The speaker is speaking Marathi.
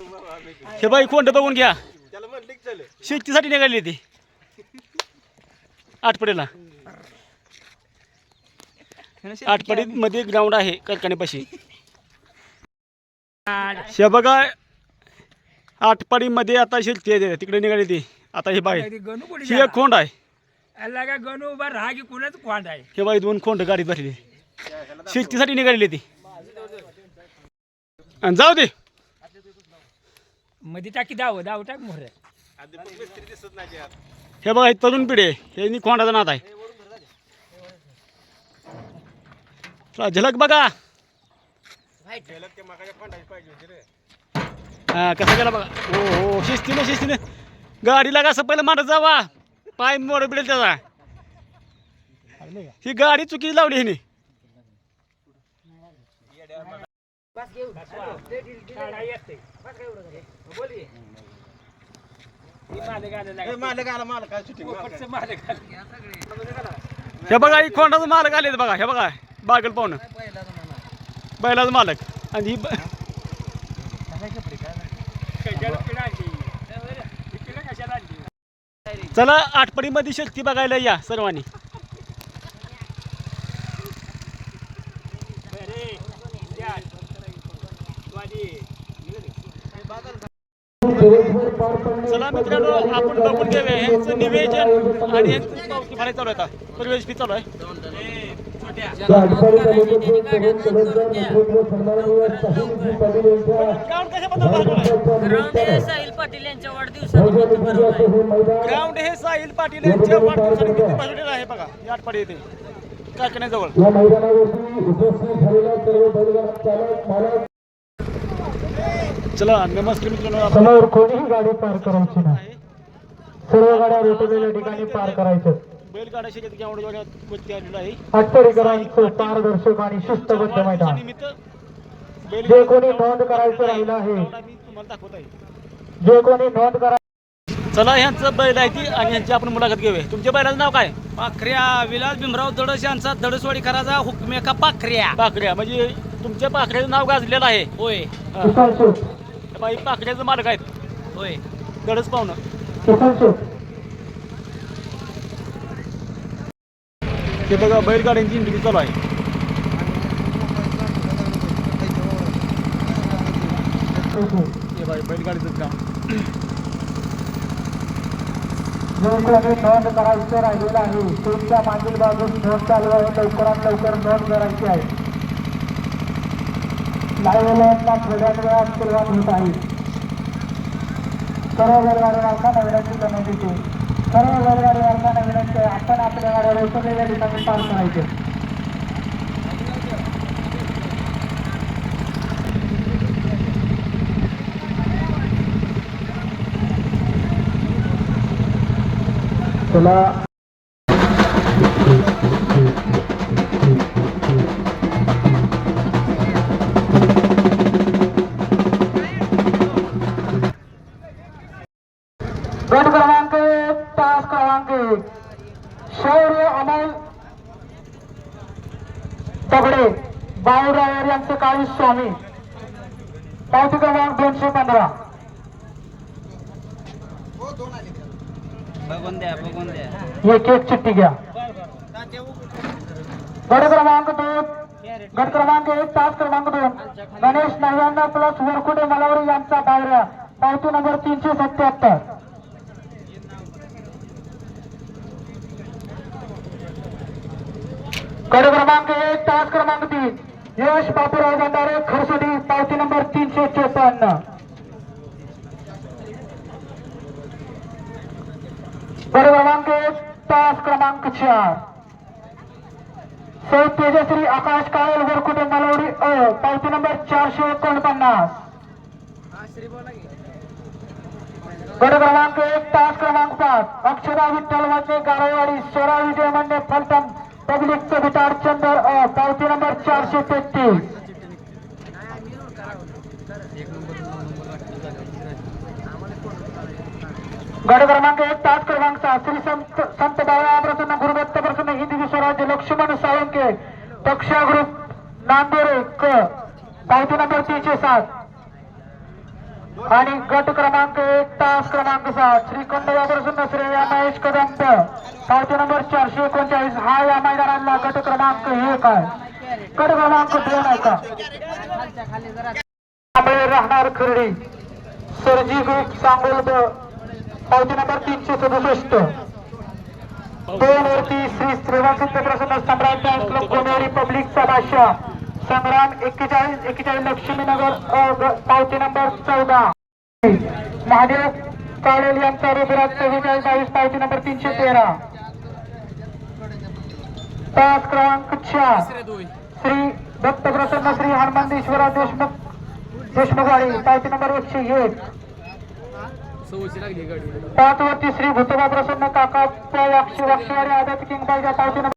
हे बाई कोंड बघून घ्या. शेतीसाठी निघाली ती. आठपडीला. आठपडीत मध्ये ग्राउंड आहे कारखान्यापाशी. हे बघा आठपाडीमध्ये आता शेती आहे तिकडे निघाली ती. आता ही बाई ही एक खोंड आहे. अल्ला का गणू उभा राहा की कुणाच खोंड आहे? हे बाई दोन खोंड गाडीत भरली शेतीसाठी निघालेली ती. आणि जाऊ दे. मध्ये टाकी दाव दाव टाक मोहर. हे बघा ही तरुण पिढी आहे. हे नी खोंडाचा नाद आहे. चला, झलक बघा. हा कसा गेला बघा? हो हो शिस्तीने शिस्तीने. गाडीला कसं पहिलं मारत जावा? पाय मोड बिडेल त्याचा ही गाडी चुकी लावली हिने. ए, मालक आला मालक काय shooting मालक. हे बघा ही खोंडाचं मालक आले बघा. हे बघा बागल पाहुणं. बैलाचं मालक. आणि ही चला आठपडीमध्ये शक्ती बघायला या सर्वांनी. चला मित्रांनो आपण बघून घेऊया. यांचं निवेदन आणि यांचं पावती भरायचं चालू आहे आता प्रवेश फी चालू आहे. ग्राउंड हे साहिल पाटील यांच्या वाढदिवसानिमित्त ग्राउंड हे साहिल पाटील यांच्या वाढदिवसानिमित्त भरवलेलं आहे बघा येथे कारखान्याजवळ. या मैदानावरती उपस्थित झालेल्या सर्व बैलगाडा चालक मालक चला नमस्कार मित्रांनो आपण समोर कोणीही गाडी पार करायची नाही. सर्व गाड्या रोटलेल्या ठिकाणी पार करायचं बैलगाडा शर्यत ग्राउंड आलेलो आहे. पारदर्शक आणि शिस्तबद्ध मैदान. जे कोणी नोंद करायचं राहिलं आहे. जे कोणी नोंद करा चला ह्यांचं बैल आहे ती आणि ह्यांची आपण मुलाखत घेऊया. तुमच्या बैलाचं नाव काय? पाखऱ्या विलास भीमराव दडस यांचा दडसवाडी करायचा हुकमे का पाखऱ्या. पाखऱ्या. म्हणजे तुमच्या पाखऱ्याचं नाव गाजलेलं आहे. होय. हा. बाई पाखऱ्याचं मालक आहेत. होय. गडच पाहुणं. ते बघा बैलगाड्यांची इंटरव्ह्यू चालू आहे. बैलगाडीचं काम. करायचं राहिलेलं आहे तुमच्या मागील बाजूस नोंद चालू आहे लवकरात लवकर नोंद करायची आहे. लाईव्हला थोड्याच वेळात सुरुवात होत आहे. सर्व बैलगाडी विनंती करण्यात येते सर्व बैलगाडी मालकांना विनंती आहे. आपण आपल्या गाड्या रोखलेल्या ठिकाणी पार करायचे. चला. बाळूरावर यांचे काही स्वामी. पावती क्रमांक दोनशे पंधरा. एक एक चिठ्ठी घ्या. गट क्रमांक दोन. गट क्रमांक एक तास क्रमांक दोन. गणेश नव्याण्णव प्लस वरकुटे मलावरी यांचा बावऱ्या पावती नंबर तीनशे सत्याहत्तर गट क्रमांक एक तास क्रमांक तीन यश बापूराव गंधारे खरसोडी पावती नंबर तीनशे चोपन्न. गट एक तास क्रमांक चार. सौ तेजश्री आकाश कायल वरकुटे मलवडी अ पावती नंबर चारशे एकोणपन्नास. गड क्रमांक एक तास क्रमांक पाच. अक्षरा विठ्ठल वंदे गारवाडी सोरा विजय मंडे फलटण पब्लिकचं बिटार चंदर अ पावती नंबर चारशे तेहतीस गट क्रमांक एक तास क्रमांक सहा. श्री संत संत बाळा प्रसन्न गुरुदत्त प्रसन्न हिंदी स्वराज्य लक्ष्मण साळुंके. पक्षा ग्रुप नांदेरे क पावती नंबर तीनशे सात. आणि गट क्रमांक एक तास क्रमांक सात श्रीखंड प्रसन्न श्रेया महेश कदंत पावती नंबर चारशे एकोणचाळीस. हा या मैदानाला गट क्रमांक एक आहे. गट क्रमांक दोन आहे का? त्यामुळे राहणार खर्डी. सरजी ग्रुप सांगोल पावती नंबर तीनशे सदुसष्ट. दोन वरती श्री श्रीरामसिद्ध प्रसन्न सम्राट क्लब गोमेरी पब्लिकचा भाषा संग्राम एक्केचाळीस एक्केचाळीस लक्ष्मीनगर अ, पावती नंबर चौदा. महादेव काळेल यांचा रुद्राज चव्वेचाळीस बावीस पावती नंबर तीनशे तेरा. तास क्रमांक चार. श्री दत्त प्रसन्न श्री हनुमंतेश्वरा देशमुख देशमुखवाडी पावती नंबर एकशे एक. पाच वरती श्री भूतबा प्रसन्न काका वाक्षी वाक्षीवाडी आदत किंग पाहिजे पावती नंबर